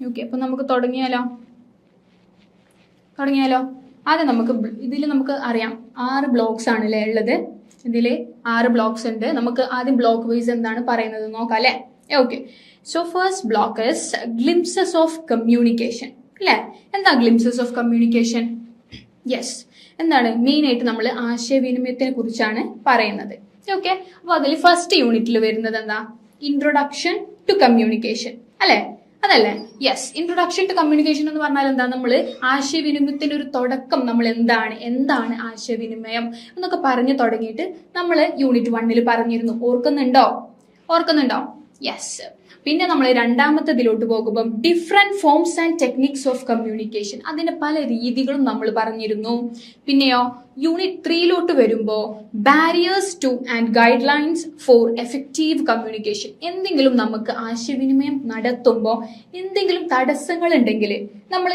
Okay അപ്പൊ നമുക്ക് തുടങ്ങിയാലോ? തുടങ്ങിയാലോ? ആദ്യം നമുക്ക് ഇതിൽ നമുക്ക് അറിയാം ആറ് ബ്ലോക്സ് ആണ് അല്ലേ ഉള്ളത്? ഇതിൽ ആറ് ബ്ലോക്സ് ഉണ്ട്. നമുക്ക് ആദ്യം ബ്ലോക്ക് വൈസ് എന്താണ് പറയുന്നത് നോക്കാം അല്ലേ okay so first block is glimpses of communication അല്ലേ എന്താ ഗ്ലിംസസ് ഓഫ് കമ്മ്യൂണിക്കേഷൻ യെസ് എന്താണ്? മെയിൻ ആയിട്ട് നമ്മൾ ആശയവിനിമയത്തിനെ കുറിച്ചാണ് പറയുന്നത്. ഓക്കെ അപ്പോൾ അതിൽ ഫസ്റ്റ് യൂണിറ്റിൽ വരുന്നത് എന്താ? ഇൻട്രൊഡക്ഷൻ ടു കമ്മ്യൂണിക്കേഷൻ അല്ലേ? അതല്ലേ? യെസ് ഇൻട്രൊഡക്ഷൻ ടു കമ്മ്യൂണിക്കേഷൻ എന്ന് പറഞ്ഞാൽ എന്താ? നമ്മൾ ആശയവിനിമയത്തിന്റെ ഒരു തുടക്കം നമ്മൾ എന്താണ്? എന്താണ് ആശയവിനിമയം? എന്നൊക്കെ പറഞ്ഞു തുടങ്ങിയിട്ട് നമ്മൾ യൂണിറ്റ് വണ്ണിൽ പറഞ്ഞിരുന്നു. ഓർക്കുന്നുണ്ടോ? ഓർക്കുന്നുണ്ടോ? യെസ് പിന്നെ നമ്മൾ രണ്ടാമത്തതിലോട്ട് പോകുമ്പം different forms and techniques of communication അതിന്റെ പല രീതികളും നമ്മൾ പറഞ്ഞിരുന്നു. പിന്നെയോ? യൂണിറ്റ് ത്രീയിലോട്ട് വരുമ്പോൾ barriers to and guidelines for effective communication എന്തെങ്കിലും നമുക്ക് ആശയവിനിമയം നടത്തുമ്പോൾ എന്തെങ്കിലും തടസ്സങ്ങൾ ഉണ്ടെങ്കിൽ നമ്മൾ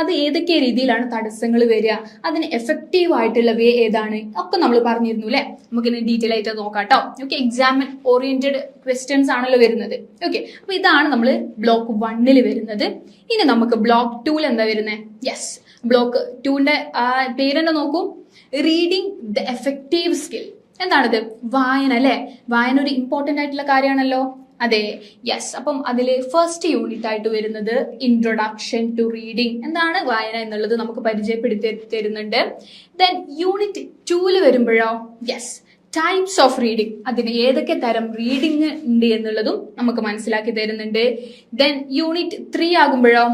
അത് ഏതൊക്കെ രീതിയിലാണ് തടസ്സങ്ങൾ വരിക അതിന് എഫക്റ്റീവ് ആയിട്ടുള്ള വേ ഏതാണ് ഒക്കെ നമ്മൾ പറഞ്ഞിരുന്നു അല്ലേ? നമുക്കിനി ഡീറ്റെയിൽ ആയിട്ട് നോക്കാം കേട്ടോ ഓക്കെ എക്സാമിൻ ഓറിയന്റഡ് ക്വസ്റ്റ്യൻസ് ആണല്ലോ വരുന്നത്. ഓക്കെ അപ്പൊ ഇതാണ് നമ്മൾ ബ്ലോക്ക് വണ്ണിൽ വരുന്നത്. ഇനി നമുക്ക് ബ്ലോക്ക് ടൂൽ എന്താ വരുന്നത് യെസ് ബ്ലോക്ക് ടൂവിന്റെ പേരെന്നെ നോക്കൂ. റീഡിങ് ദ എഫക്റ്റീവ് സ്കിൽ എന്താണിത്? വായന അല്ലെ? വായന ഒരു ഇമ്പോർട്ടന്റ് ആയിട്ടുള്ള കാര്യമാണല്ലോ. അതെ. യെസ് അപ്പം അതിൽ ഫസ്റ്റ് യൂണിറ്റ് ആയിട്ട് വരുന്നത് ഇൻട്രൊഡക്ഷൻ ടു റീഡിങ് എന്താണ് വായന എന്നുള്ളത് നമുക്ക് പരിചയപ്പെടുത്തി തരുന്നുണ്ട്. ദെൻ യൂണിറ്റ് ടൂൽ വരുമ്പോഴോ? യെസ് ടൈപ്സ് ഓഫ് റീഡിങ് അതിന് ഏതൊക്കെ തരം റീഡിങ് ഉണ്ട് എന്നുള്ളതും നമുക്ക് മനസ്സിലാക്കി തരുന്നുണ്ട്. ദെൻ യൂണിറ്റ് ത്രീ ആകുമ്പോഴോ?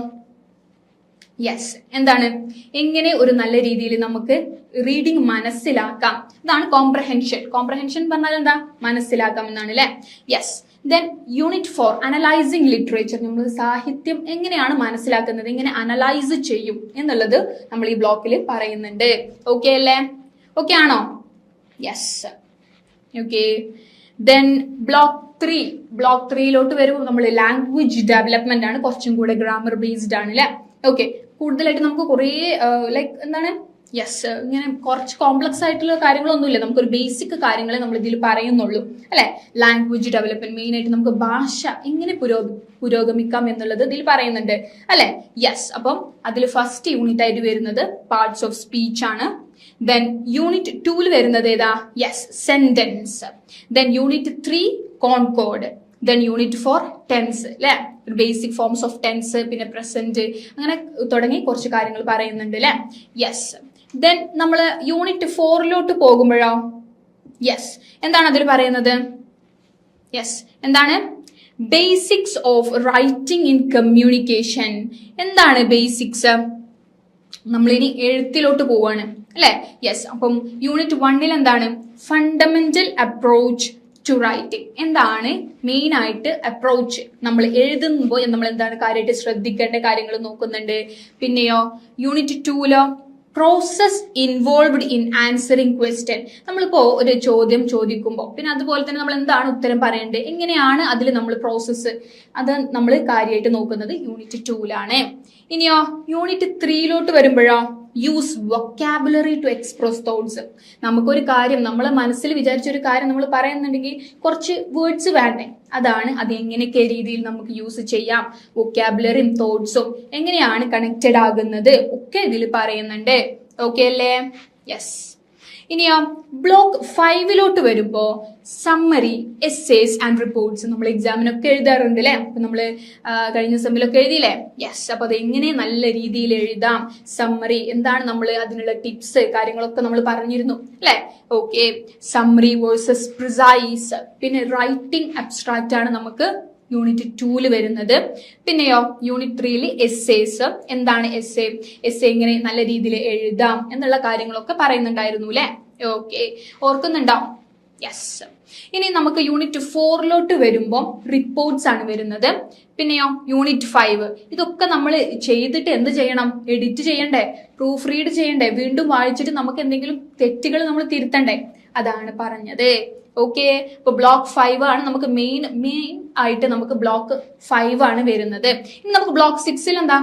യെസ് എന്താണ്? എങ്ങനെ ഒരു നല്ല രീതിയിൽ നമുക്ക് റീഡിംഗ് മനസ്സിലാക്കാം? ഇതാണ് കോംപ്രഹെൻഷൻ കോംപ്രഹെൻഷൻ പറഞ്ഞാൽ എന്താ? മനസ്സിലാക്കാം എന്നാണ് അല്ലെ yes then unit four analysing literature നമ്മൾ സാഹിത്യം എങ്ങനെയാണ് മനസ്സിലാക്കുന്നത്? എങ്ങനെ അനലൈസ് ചെയ്യും? എന്നുള്ളത് നമ്മൾ ഈ ബ്ലോക്കിൽ പറയുന്നുണ്ട്. ഓക്കെ അല്ലേ? ഓക്കെ ആണോ? Yes okay then block three block ത്രീയിലോട്ട് വരുമ്പോൾ നമ്മൾ ലാംഗ്വേജ് ഡെവലപ്മെന്റ് ആണ് കുറച്ചും കൂടെ ഗ്രാമർ ബേസ്ഡ് ആണ് അല്ലേ ഓക്കെ കൂടുതലായിട്ട് നമുക്ക് കുറേ ലൈക്ക് എന്താണ്? യെസ് ഇങ്ങനെ കുറച്ച് കോംപ്ലക്സ് ആയിട്ടുള്ള കാര്യങ്ങളൊന്നുമില്ല. നമുക്കൊരു ബേസിക് കാര്യങ്ങളെ നമ്മൾ ഇതിൽ പറയുന്നുള്ളൂ. അല്ലെ? ലാംഗ്വേജ് ഡെവലപ്മെന്റ് മെയിൻ ആയിട്ട് നമുക്ക് ഭാഷ എങ്ങനെ പുരോ പുരോഗമിക്കാം എന്നുള്ളത് ഇതിൽ പറയുന്നുണ്ട്. അല്ലെ? യെസ് അപ്പം അതിൽ ഫസ്റ്റ് യൂണിറ്റ് ആയിട്ട് വരുന്നത് പാർട്സ് ഓഫ് സ്പീച്ച് ആണ്. ദെൻ യൂണിറ്റ് ടൂവിൽ വരുന്നത് ഏതാ? Yes sentence then unit three concord then unit four tense അല്ലെ ബേസിക് ഫോംസ് ഓഫ് ടെൻസ് പിന്നെ പ്രസന്റ് അങ്ങനെ തുടങ്ങി കുറച്ച് കാര്യങ്ങൾ പറയുന്നുണ്ട് അല്ലെ യെസ് ദെൻ നമ്മൾ യൂണിറ്റ് ഫോറിലോട്ട് പോകുമ്പോഴോ? യെസ് എന്താണ് അതിൽ പറയുന്നത്? യെസ് എന്താണ്? Basics of writing in communication എന്താണ് ബേസിക്സ് നമ്മളിനി എഴുത്തിലോട്ട് പോവാണ് അല്ലെ യെസ് അപ്പം യൂണിറ്റ് വണ്ണിൽ എന്താണ്? ഫണ്ടമെന്റൽ അപ്രോച്ച് ടു റൈറ്റിംഗ് എന്താണ് മെയിൻ ആയിട്ട് അപ്രോച്ച് നമ്മൾ എഴുതുമ്പോൾ നമ്മൾ എന്താണ് കാര്യമായിട്ട് ശ്രദ്ധിക്കേണ്ട കാര്യങ്ങൾ നോക്കുന്നുണ്ട്. പിന്നെയോ unit ടൂലോ process involved in answering question നമ്മളിപ്പോ ഒരു ചോദ്യം ചോദിക്കുമ്പോൾ പിന്നെ അതുപോലെ തന്നെ നമ്മൾ എന്താണ് ഉത്തരം പറയേണ്ടത്? എങ്ങനെയാണ് അതിൽ നമ്മൾ പ്രോസസ്സ് അത് നമ്മൾ കാര്യമായിട്ട് നോക്കുന്നത് യൂണിറ്റ് ടൂലാണ് ഇനിയോ യൂണിറ്റ് ത്രീയിലോട്ട് വരുമ്പോഴോ use vocabulary to express thoughts നമുക്കൊരു കാര്യം നമ്മളെ മനസ്സിൽ വിചാരിച്ചൊരു കാര്യം നമ്മൾ പറയുന്നുണ്ടെങ്കിൽ കുറച്ച് വേർഡ്സ് വേണ്ടേ? അതാണ് അത് എങ്ങനെയൊക്കെ രീതിയിൽ നമുക്ക് യൂസ് ചെയ്യാം. വൊക്കാബുലറിയും തോട്ട്സും എങ്ങനെയാണ് കണക്റ്റഡ് ആകുന്നത് ഒക്കെ ഇതിൽ പറയുന്നുണ്ട്. ഓക്കെ അല്ലേ? യെസ് ഇനിയോ ബ്ലോക്ക് ഫൈവിലോട്ട് വരുമ്പോൾ സമ്മറി എസ്സേസ് ആൻഡ് റിപ്പോർട്ട്സ് നമ്മൾ എക്സാമിനൊക്കെ എഴുതാറുണ്ട് അല്ലേ അപ്പൊ നമ്മൾ കഴിഞ്ഞ സെമ്മിലൊക്കെ എഴുതിയില്ലേ? യെസ് അപ്പോൾ അത് എങ്ങനെ നല്ല രീതിയിൽ എഴുതാം? സമ്മറി എന്താണ് നമ്മൾ അതിനുള്ള ടിപ്സ് കാര്യങ്ങളൊക്കെ നമ്മൾ പറഞ്ഞിരുന്നു അല്ലേ ഓക്കെ സമ്മറി വേഴ്സസ് പ്രിസൈസ് പിന്നെ റൈറ്റിംഗ് അബ്സ്ട്രാക്റ്റ് ആണ് നമുക്ക് യൂണിറ്റ് ടൂൽ വരുന്നത്. പിന്നെയോ യൂണിറ്റ് ത്രീയിൽ എസ്സേസ് എന്താണ് എസ് എസ്സേ എസ് എങ്ങനെ നല്ല രീതിയിൽ എഴുതാം എന്നുള്ള കാര്യങ്ങളൊക്കെ പറയുന്നുണ്ടായിരുന്നു അല്ലെ ഓക്കെ ഓർക്കുന്നുണ്ടോ? യെസ് ഇനി നമുക്ക് യൂണിറ്റ് ഫോറിലോട്ട് വരുമ്പോൾ റിപ്പോർട്ട്സ് ആണ് വരുന്നത്. പിന്നെയോ യൂണിറ്റ് ഫൈവ് ഇതൊക്കെ നമ്മൾ ചെയ്തിട്ട് എന്ത് ചെയ്യണം? എഡിറ്റ് ചെയ്യണ്ടേ? പ്രൂഫ് റീഡ് ചെയ്യണ്ടേ? വീണ്ടും വായിച്ചിട്ട് നമുക്ക് എന്തെങ്കിലും തെറ്റുകൾ നമ്മൾ തിരുത്തണ്ടേ? അതാണ് പറഞ്ഞത്. ഓക്കെ ഇപ്പൊ ബ്ലോക്ക് ഫൈവ് ആണ് നമുക്ക് മെയിൻ മെയിൻ ആയിട്ട് നമുക്ക് ബ്ലോക്ക് ഫൈവ് ആണ് വരുന്നത്. ഇനി നമുക്ക് ബ്ലോക്ക് സിക്സിൽ എന്താ?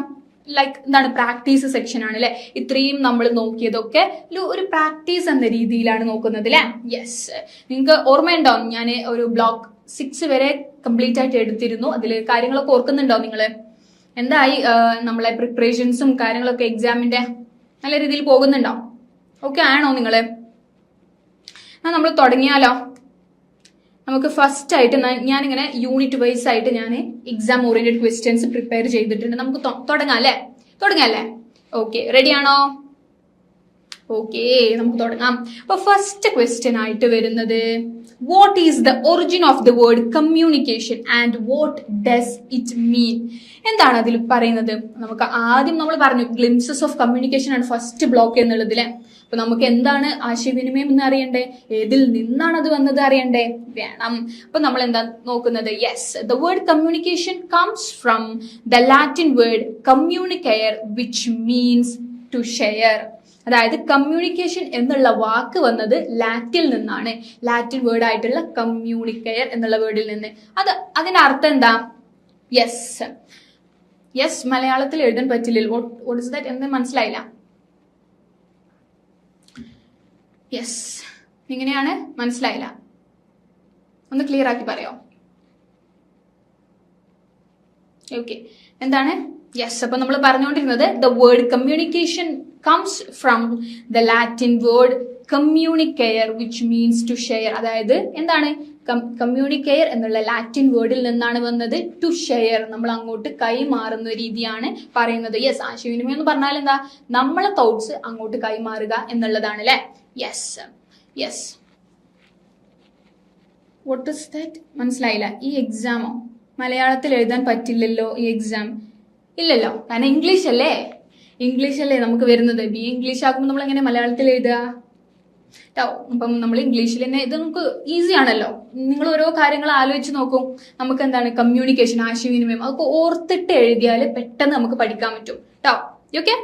ലൈക്ക് എന്താണ്? പ്രാക്ടീസ് സെക്ഷൻ ആണ് അല്ലെ? ഇത്രയും നമ്മൾ നോക്കിയതൊക്കെ ഒരു പ്രാക്ടീസ് എന്ന രീതിയിലാണ് നോക്കുന്നത് അല്ലെ? യെസ് നിങ്ങൾക്ക് ഓർമ്മയുണ്ടോ? ഞാൻ ഒരു ബ്ലോക്ക് സിക്സ് വരെ കംപ്ലീറ്റ് ആയിട്ട് എടുത്തിരുന്നു. അതിൽ കാര്യങ്ങളൊക്കെ ഓർക്കുന്നുണ്ടോ നിങ്ങൾ എന്തായി? നമ്മളെ പ്രിപ്പറേഷൻസും കാര്യങ്ങളൊക്കെ എക്സാമിന്റെ നല്ല രീതിയിൽ പോകുന്നുണ്ടോ? ഓക്കെ ആണോ എന്നാ നമ്മൾ തുടങ്ങിയാലോ? നമുക്ക് ഫസ്റ്റ് ആയിട്ട് ഞാനിങ്ങനെ യൂണിറ്റ് വൈസ് ആയിട്ട് ഞാൻ എക്സാം ഓറിയന്റഡ് ക്വസ്റ്റ്യൻസ് പ്രിപ്പയർ ചെയ്തിട്ടുണ്ട്. നമുക്ക് തുടങ്ങാം അല്ലേ? തുടങ്ങാം അല്ലേ? ഓക്കെ റെഡി ആണോ? ഓക്കെ നമുക്ക് തുടങ്ങാം. അപ്പൊ ഫസ്റ്റ് ക്വസ്റ്റ്യൻ ആയിട്ട് വരുന്നത് what is the origin of the word communication and what does it mean എന്താണ് അതിൽ പറയുന്നത്? നമുക്ക് ആദ്യം നമ്മൾ പറഞ്ഞു ഗ്ലിംസസ് ഓഫ് കമ്മ്യൂണിക്കേഷൻ ആണ് ഫസ്റ്റ് ബ്ലോക്ക് എന്നുള്ളതിൽ. അപ്പൊ നമുക്ക് എന്താണ് ആശയവിനിമയം എന്ന് അറിയണ്ടേ? ഏതിൽ നിന്നാണ് അത് വന്നത് അറിയണ്ടേ? വേണം. അപ്പൊ നമ്മൾ എന്താ നോക്കുന്നത്? Yes the word communication comes from the Latin word communicare which means to share അതായത് കമ്മ്യൂണിക്കേഷൻ എന്നുള്ള വാക്ക് വന്നത് ലാറ്റിൽ നിന്നാണ്. ലാറ്റിൻ വേർഡ് ആയിട്ടുള്ള കമ്മ്യൂണിക്കയർ എന്നുള്ള വേർഡിൽ നിന്ന്. അത് അതിന്റെ അർത്ഥം എന്താ? യെസ് യെസ് മലയാളത്തിൽ എഴുതാൻ പറ്റില്ല എന്ന് മനസ്സിലായില്ല. യെസ് ഇങ്ങനെയാണ് മനസ്സിലായില്ല. ഒന്ന് ക്ലിയർ ആക്കി പറയോ? ഓക്കെ എന്താണ്? യെസ് അപ്പൊ നമ്മൾ പറഞ്ഞുകൊണ്ടിരുന്നത് the word communication comes from the Latin word communicare which means to share അതായത് എന്താണ്? കമ്മ്യൂണിക്കെയർ എന്നുള്ള ലാറ്റിൻ വേർഡിൽ നിന്നാണ് വന്നത് ടു ഷെയർ നമ്മൾ അങ്ങോട്ട് കൈമാറുന്ന രീതിയാണ് പറയുന്നത്. യെസ് ആശയവിനിമയം എന്ന് പറഞ്ഞാൽ എന്താ? നമ്മളെ തോട്ട്സ് അങ്ങോട്ട് കൈമാറുക എന്നുള്ളതാണ് അല്ലെ? Yes yes what is that മനസ്സിലായില്ല. ഈ എക്സാമോ മലയാളത്തിൽ എഴുതാൻ പറ്റില്ലല്ലോ ഈ എക്സാം ഇല്ലല്ലോ. കാരണം ഇംഗ്ലീഷ് അല്ലേ? ഇംഗ്ലീഷ് അല്ലേ നമുക്ക് വരുന്നത്? ബി ഇംഗ്ലീഷ് ആകുമ്പോൾ നമ്മൾ എങ്ങനെ മലയാളത്തിൽ എഴുതുക? അപ്പം നമ്മൾ ഇംഗ്ലീഷിൽ തന്നെ ഇത് നമുക്ക് ഈസി ആണല്ലോ. നിങ്ങൾ ഓരോ കാര്യങ്ങൾ ആലോചിച്ച് നോക്കും. നമുക്ക് എന്താണ് കമ്മ്യൂണിക്കേഷൻ ആശയവിനിമയം അതൊക്കെ ഓർത്തിട്ട് എഴുതിയാൽ പെട്ടെന്ന് നമുക്ക് പഠിക്കാൻ പറ്റും. ട്ടോ ഓക്കെ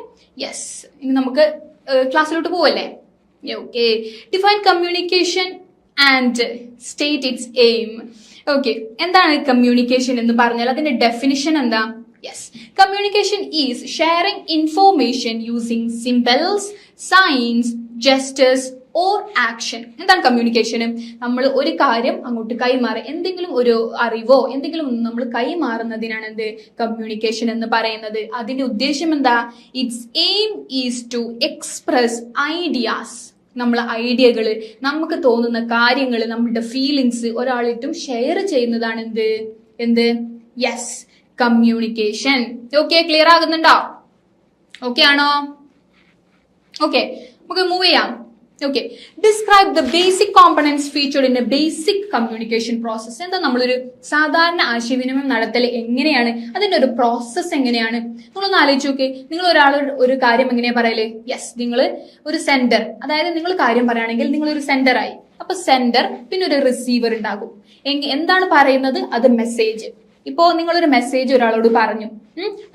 യെസ് ഇനി നമുക്ക് ക്ലാസ്സിലോട്ട് പോവല്ലേ? Okay define communication and state its aim okay എന്താണ് കമ്മ്യൂണിക്കേഷൻ എന്ന് പറഞ്ഞാൽ അതിന്റെ ഡെഫിനിഷൻ എന്താ? Yes communication is sharing information using symbols, signs, gestures, or action എന്താണ് കമ്മ്യൂണിക്കേഷൻ നമ്മൾ ഒരു കാര്യം അങ്ങോട്ട് കൈമാറി എന്തെങ്കിലും ഒരു അറിവോ എന്തെങ്കിലും നമ്മൾ കൈമാറുന്നതിനാണ് എന്ത്? കമ്മ്യൂണിക്കേഷൻ എന്ന് പറയുന്നത്. അതിന്റെ ഉദ്ദേശം എന്താ? Its aim is to express ideas നമ്മളെ ഐഡിയകൾ നമുക്ക് തോന്നുന്ന കാര്യങ്ങൾ നമ്മളുടെ ഫീലിങ്സ് ഒരാളിട്ടും ഷെയർ ചെയ്യുന്നതാണ് എന്ത്? എന്ത്? യെസ് കമ്മ്യൂണിക്കേഷൻ ഓക്കെ ക്ലിയർ ആകുന്നുണ്ടോ? ഓക്കെ ആണോ? ഓക്കെ നമുക്ക് മൂവ് ചെയ്യാം. Okay describe the basic components featured in a basic communication process എന്താ നമ്മളൊരു സാധാരണ ആശയവിനിമയം നടത്തൽ എങ്ങനെയാണ്? അതിന്റെ ഒരു പ്രോസസ്സ് എങ്ങനെയാണ്? നിങ്ങളൊന്ന് ആലോചിച്ച് നോക്കെ. നിങ്ങൾ ഒരാൾ ഒരു കാര്യം എങ്ങനെയാ പറയൽ? യെസ് നിങ്ങൾ ഒരു സെന്റർ അതായത് നിങ്ങൾ കാര്യം പറയുകയാണെങ്കിൽ നിങ്ങൾ ഒരു സെന്റർ ആയി. അപ്പൊ സെന്റർ പിന്നെ ഒരു റിസീവർ ഉണ്ടാകും. എന്താണ് പറയുന്നത്? അത് മെസ്സേജ് ഇപ്പോ നിങ്ങളൊരു മെസ്സേജ് ഒരാളോട് പറഞ്ഞു.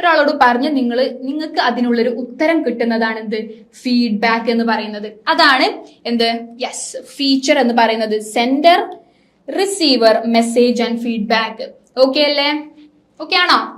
ഒരാളോട് പറഞ്ഞ് നിങ്ങൾ നിങ്ങൾക്ക് അതിനുള്ളൊരു ഉത്തരം കിട്ടുന്നതാണ് എന്ത് ഫീഡ്ബാക്ക് എന്ന് പറയുന്നത്. അതാണ് എന്ത്? യെസ് ഫീച്ചർ എന്ന് പറയുന്നത്. Sender receiver message and feedback okay അല്ലേ? ഓക്കെ ആണോ?